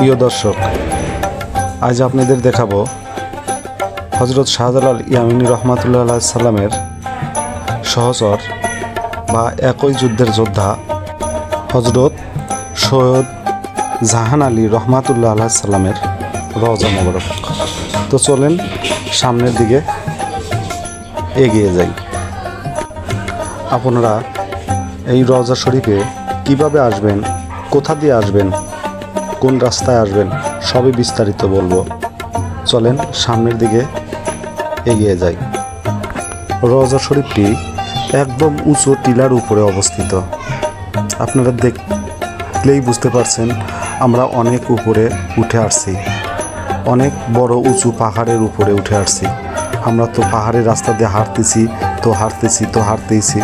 প্রিয় দর্শক, আজ আপনাদের দেখাবো হজরত শাহজালাল ইয়ামিনী রহমাতুল্লাহ সাল্লামের সহচর বা একই যুদ্ধের যোদ্ধা হজরত সৈয়দ জাহান আলী রহমাতুল্লাহ আলাহ সাল্লামের রওজা মোবারক। তো চলেন সামনের দিকে এগিয়ে যাই। আপনারা এই রওজা শরীফে কীভাবে আসবেন, কোথা দিয়ে আসবেন কোন রাস্তায় আসবেন সবই বিস্তারিত বলব। চলেন সামনের দিকে এগিয়ে যাই। রওজা শরীফটি একদম উঁচু টিলার উপরে অবস্থিত। আপনারা দেখলেই বুঝতে পারছেন, আমরা অনেক উপরে উঠে আসছি। অনেক বড় উঁচু পাহাড়ের উপরে উঠে আসছি। আমরা তো পাহাড়ের রাস্তা দিয়ে হাঁটতেছি, তো হাঁটতেছি, তো হাঁটতেইছি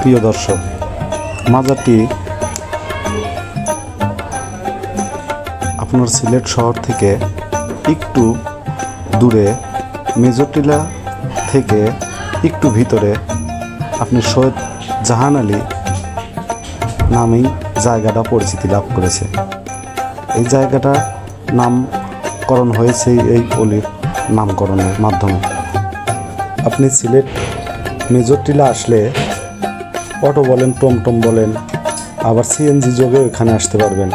প্রিয় দর্শক, মাজারটি আপনার সিলেট শহর থেকে একটু দূরে মেজরটিলা থেকে একটু ভিতরে আপনি সৈয়দ জাহান আলী নামেই জায়গাটা পরিচিতি লাভ করেছে। এই জায়গাটা নামকরণ হয়েছে এই অলির নামকরণের মাধ্যমে। আপনি সিলেট মেজরটিলা আসলে অটো বলেন, টমটম বলেন, আবার সিএনজি যোগে এখানে আসতে পারবেন।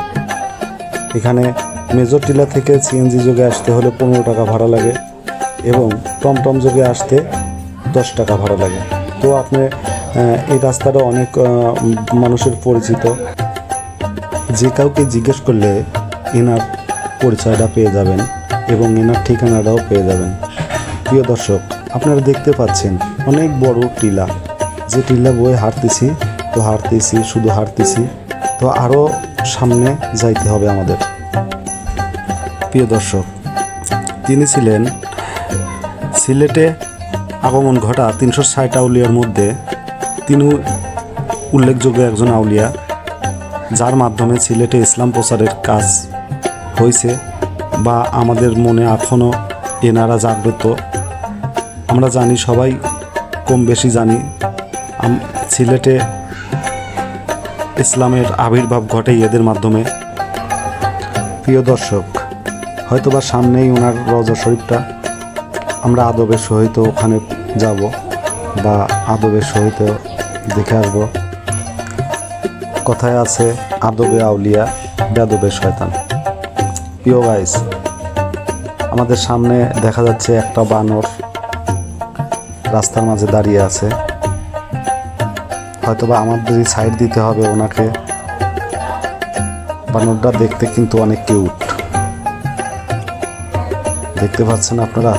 এখানে মেজর টিলা থেকে সিএনজি যোগে আসতে হলে পনেরো টাকা ভাড়া লাগে এবং টমটম যোগে আসতে দশ টাকা ভাড়া লাগে। তো আপনি এই রাস্তাটা অনেক মানুষের পরিচিত। যে কাউকে জিজ্ঞেস করলে এনার পরিচয়টা পেয়ে যাবেন এবং এনার ঠিকানাটাও পেয়ে যাবেন। প্রিয় দর্শক, আপনারা দেখতে পাচ্ছেন অনেক বড় টিলা। যে টিলা বয়ে হাঁটতেছি, তো হাঁটতেছি, শুধু হাঁটতেছি, তো আরও সামনে যাইতে হবে আমাদের। প্রিয় দর্শক, তিনি ছিলেন সিলেটে আগমন ঘটা তিনশো ষাট আউলিয়ার মধ্যে তিনি উল্লেখযোগ্য একজন আউলিয়া, যার মাধ্যমে সিলেটে ইসলাম প্রচারের কাজ হয়েছে বা আমাদের মনে এখনও এনারা জাগ্রত। আমরা জানি, সবাই কম বেশি জানি সিলেটে ইসলামের আবির্ভাব ঘটে এদের মাধ্যমে। প্রিয় দর্শক হয়তোবা সামনেই ওনার রজা শরীফটা। আমরা আদবের সহিত ওখানে যাব বা আদবের সহিত দেখে আসব। কথায় আছে, আদবে আউলিয়া বেদবে শয়তান। প্রিয় গাইস, আমাদের সামনে দেখা যাচ্ছে একটা বানর রাস্তার মাঝে দাঁড়িয়ে আছে। হয়তোবা আমাদেরই সাইড দিতে হবে ওনাকে। বানরটা দেখতে কিন্তু অনেক কিউট দেখতে পাচ্ছেন আপনারা?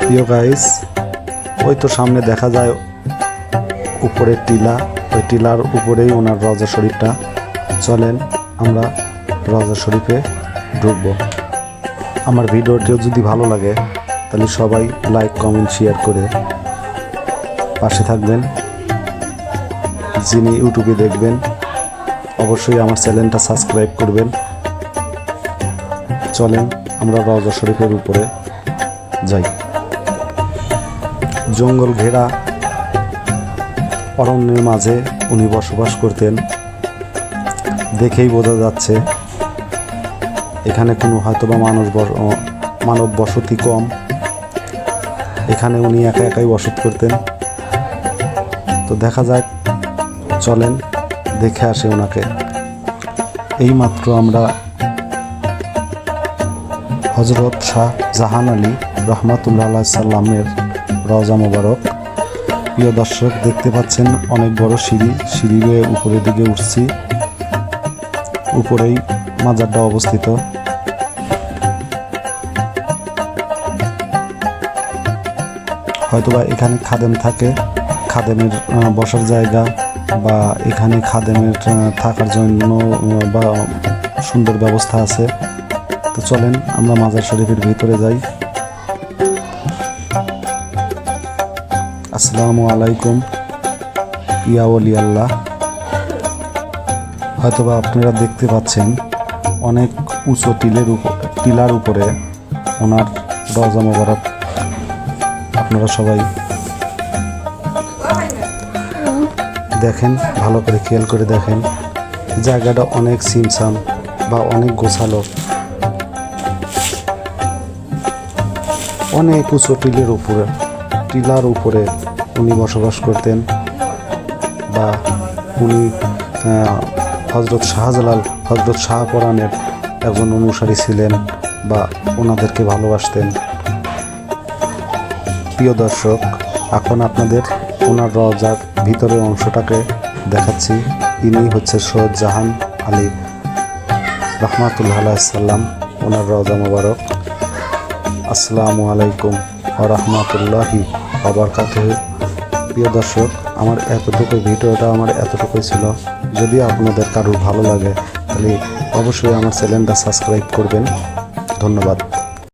প্রিয় গাইস ওই তো সামনে দেখা যায় উপরে টিলা। ওই টিলার উপরেই ওনার রজা শরীফটা। চলেন আমরা রজা শরীফে ঢুকবো। আমার ভিডিওটিও যদি ভালো লাগে, তাহলে সবাই লাইক কমেন্ট শেয়ার করে পাশে থাকবেন। যিনি ইউটিউবে দেখবেন, অবশ্যই আমার চ্যানেলটা সাবস্ক্রাইব করবেন। চলেন আমরা রওজা শরীফের উপরে যাই। জঙ্গল ঘেরা, অরণ্যের মাঝে উনি বসবাস করতেন। দেখেই বোঝা যাচ্ছে, এখানে কোনো হয়তোবা মানুষ মানব বসতি কম। এখানে উনি একা একাই বসত করতেন। তো দেখা যাক, চলেন, দেখে আসে ওনাকে। এইমাত্র আমরা হজরত শাহ জাহান আলী রহমাতুল্লাহ সাল্লামের রওজা মোবারক। প্রিয় দর্শক, দেখতে পাচ্ছেন অনেক বড় সিঁড়ি। সিঁড়ি বেয়ে উপরের দিকে উঠছি। উপরেই মাজারটা অবস্থিত। হয়তোবা এখানে খাদেম থাকে। খাদেমের বসার জায়গা বা এখানে খাদেমের থাকার জন্য বা সুন্দর ব্যবস্থা আছে। তো চলেন, আমরা মাজার শরীফের ভিতরে যাই। আসসালামু আলাইকুম, ইয়া ওলি আল্লাহ। হয়তোবা আপনারা দেখতে পাচ্ছেন, অনেক উঁচু টিলের উপর, টিলার উপরে ওনার রজা মোবারক। আপনারা সবাই দেখেন, ভালো করে খেয়াল করে দেখেন। জায়গাটা অনেক সিমসাম বা অনেক গোছালো। অনেক উঁচু টিলের উপরে, টিলার উপরে উনি বসবাস করতেন বা উনি হজরত শাহজালাল হজরত শাহপরানের একজন অনুসারী ছিলেন বা ওনাদেরকে ভালোবাসতেন। প্রিয় দর্শক, এখন আপনাদের ওনার রজার ভিতরের অংশটাকে দেখাচ্ছি। ইনি হচ্ছে সৈয়দ জাহান আলী রহমাতুল্লাহ সাল্লাম ওনার রজা মোবারক। আসসালামু আলাইকুম ও আবার কাছে প্রিয় দর্শক, আমার এতটুকু ভিডিওটা আমার এতটুকুই ছিল। যদি আপনাদের কারোর ভালো লাগে, তাহলে অবশ্যই আমার চ্যানেলটা সাবস্ক্রাইব করবেন। ধন্যবাদ।